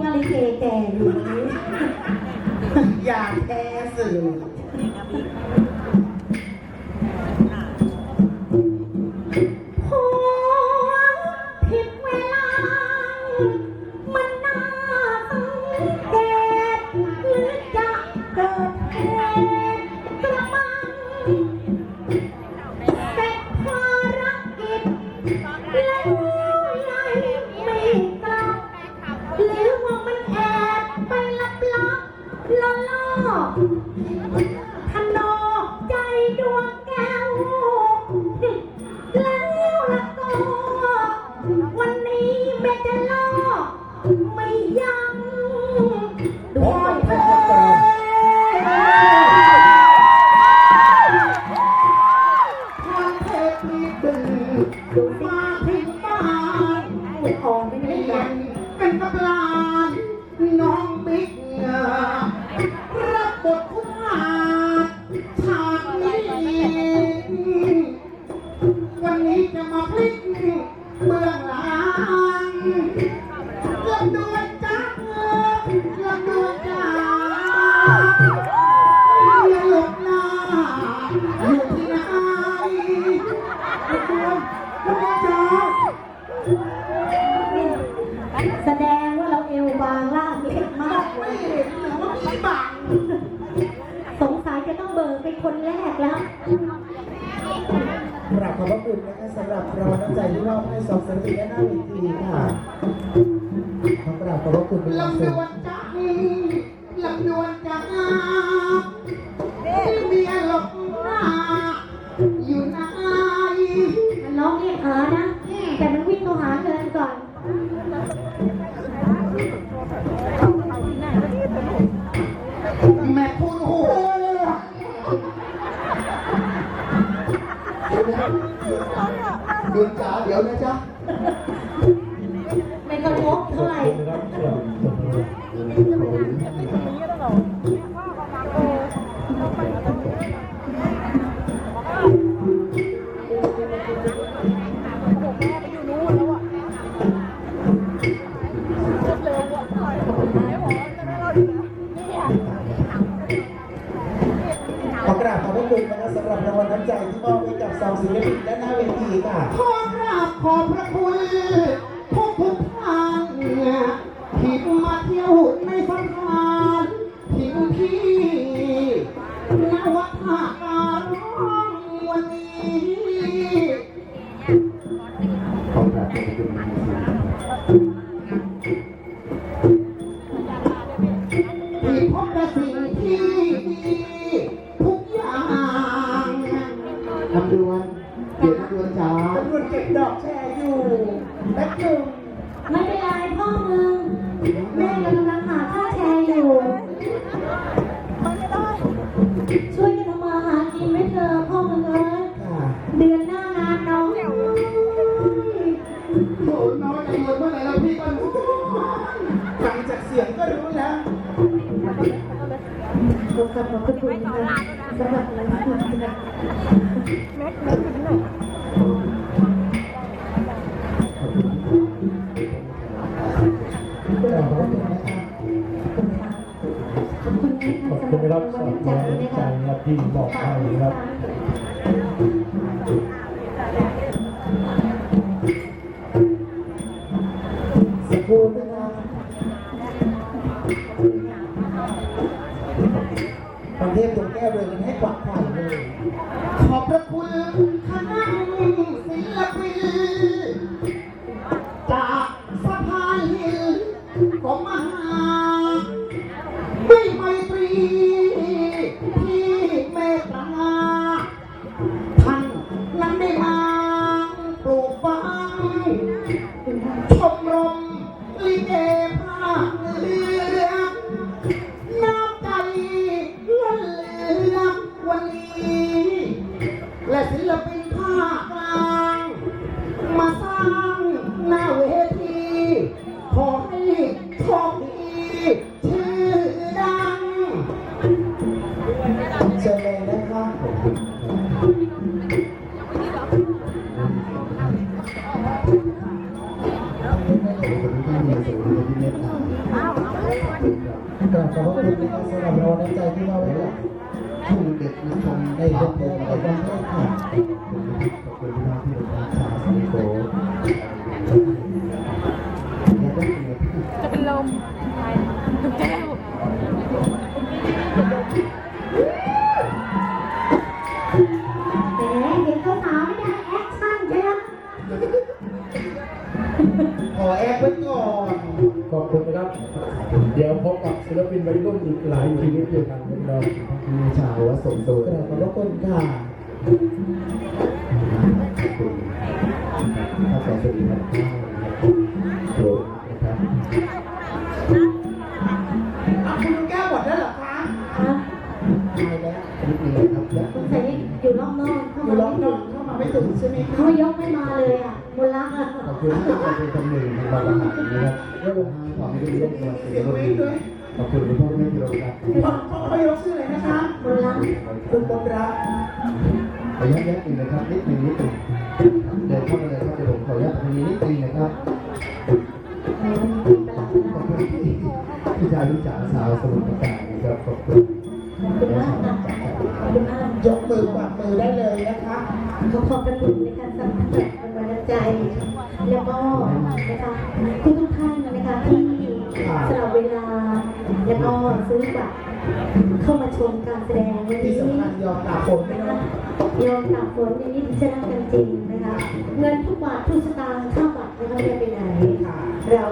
ว่าลิเกแก่อยู่ไหมอย่าแท้สื่อ ๆทนอกใจดวงแก้วแล้วละก็ วันนี้แม่จะล่อไม่ยั้งด้วยเถิดคนเทพที่ดึงมาถึงบ้านไม่ออกไม่เปได้ลี่ยยันงเป็นกำลาำดวนจ้าลำดวนจ้าอย่าหลบหน้าอยู่ที่ไหนลำดวนลำดวนจ้าแสดงว่าเราเอวบางล่างเล็กมากไม่เห็นหรือว่าผีบังสงสัยจะต้องเบิกเป็นคนแรกแล้ว กราบขอบพระคุณนะคะสำหรับรางวัลน้ำใจที่มอบให้สองศิลปินด้านหน้าเวทีค่ะ ขอกราบขอบพระคุณเป็นอย่างสูงลำดวนจ้าเมียหลบหน้าอยู่ไหนมันร้องเรียกหานะ ขอกราบขอบพระคุณนะคะสำหรับรางวัลน้ำใจที่มอบให้กับสองศิลปินด้านหน้าเวทีค่ะ ขอกราบขอบพระคุณ เที่ยวในสถานที่ที่นวัดท่าการร้องวันนี้ขอบคุณที่พบแต่สิ่งที่ดีทุกอย่างลำดวนเดี๋ยวลำดวนจ๋าตำรวจเก็บดอกแชร์อยู่แป๊บหนึง สียงก็รู้แล้วขอบคุณขอบคุณค่ะสำหรับรางวัลค่ะขอบพระคุณนะคะขอยขอบคุณสำหครับบรงวัลสำหรับน้ำใจนะครับที่บอกให้ครับ เทศตรงแก้วเลยกันให้กวักไข่เลย ขอบพระคุณคณะศิลปินจากสะพานหินก็มาด้วย ชื่อดังเชิญเลยนะคะขอบคุณที่มีส่วนที่เมตตากราบขอบพระคุณนะครับสำหรับรางวัลน้ำใจที่มอบให้กับผู้เด็กนักชมในในเดืเดืออนนเดืเดืออนนในในวัวันนนี้นี้ค่ะค่ะขอบคุณพี่น้องที่เป็นชาวสนิโกและก็คือจะเป็นลม เดี๋ยวพบกับศิลปินวัยรุ่นอีกหลายชีวิตด้วยกันนะครับมีชาววัดสมโดกราบขอบพระคุณค่ะขอบคุณพระแสงสุริพันธ์ข้าวนะครับโปรดนะครับ ไม่ถึงใช่ไหมคะเขายกไม่มาเลยอะมูลรักอะขอบคุณที่เป็นคำหนึ่งในวันอาหารนะครับและผมให้ความไม่ได้เล่นวันเป็นวันดีขอบคุณคุณพ่อแม่ที่รักครับพ่อพ่อเขายกชื่ออะไรนะคะมูลรักคุณบนรักขออนุญาตแยกนึงนะครับนิดนึงนิดนึงเดินเข้ามาเลยครับเดี๋ยวผมขออนุญาตตรงนี้นิดนึงนะครับขอบคุณที่พี่ชายพี่จ๋าสาวสมุทรปราการนะครับขอบคุณ ขอบคุณมากค่ะขอบคุณมากยกมือกวาดมือได้เลยนะคะขอขอบพระคุณนะคะสำหรับเป็นวันน้ำใจ แล้วก็นะคะทุกทุกๆท่านนะคะที่สละเวลา แล้วก็ซื้อบัตรเข้ามาชมการแสดงวันที่นี้สำคัญยอมตากฝนไม่ต้องยอมตากฝนในนี้พิจารณากันจริงนะคะ เงินทุกบาททุกสตางค์ค่าบัตรนะคะไม่ได้ไปไหนค่ะเรา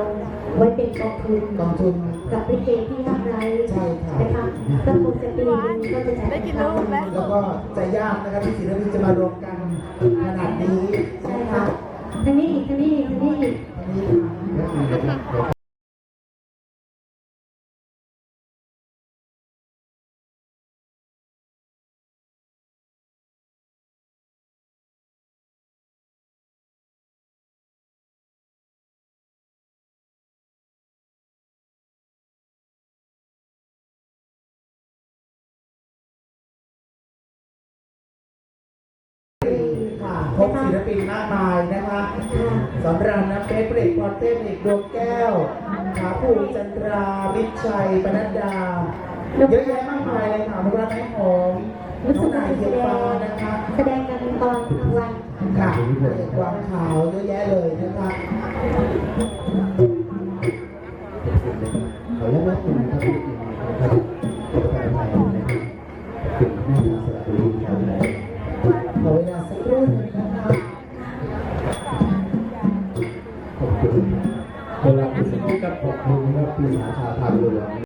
ไว้เป็นกองทุนกองทุนกับลิเกที่ทำไรใช่ค่ะนะคะก็คงจะปีนึงก็จะจ่ายได้กินครั้งลูกแล้วแล้วก็จะยากนะครับที่ศิลปินจะมารวมกันขนาดนี้ใช่นะค่ะคะทางนี้อีกทางนี้อีกทางนี้ พบศิลปินมากมายนะคะสำหรับน้ำเพชรเปรกพอเต้นเอกดวงแก้วขาภูมิจันทราวิชัยปนัดดา เยอะแยะมากมายเลยค่ะนุรัตน์ไม้หอมรู้น้สึอกงว่านายจะเทีแสยนดฟ้างนะคะแสดงกันตอนกลางวันค่ะกวางขาวเยอะแยะเลยนะคะขออนุญาตแยกนึงนะครับนิดนึงนะครับขอบ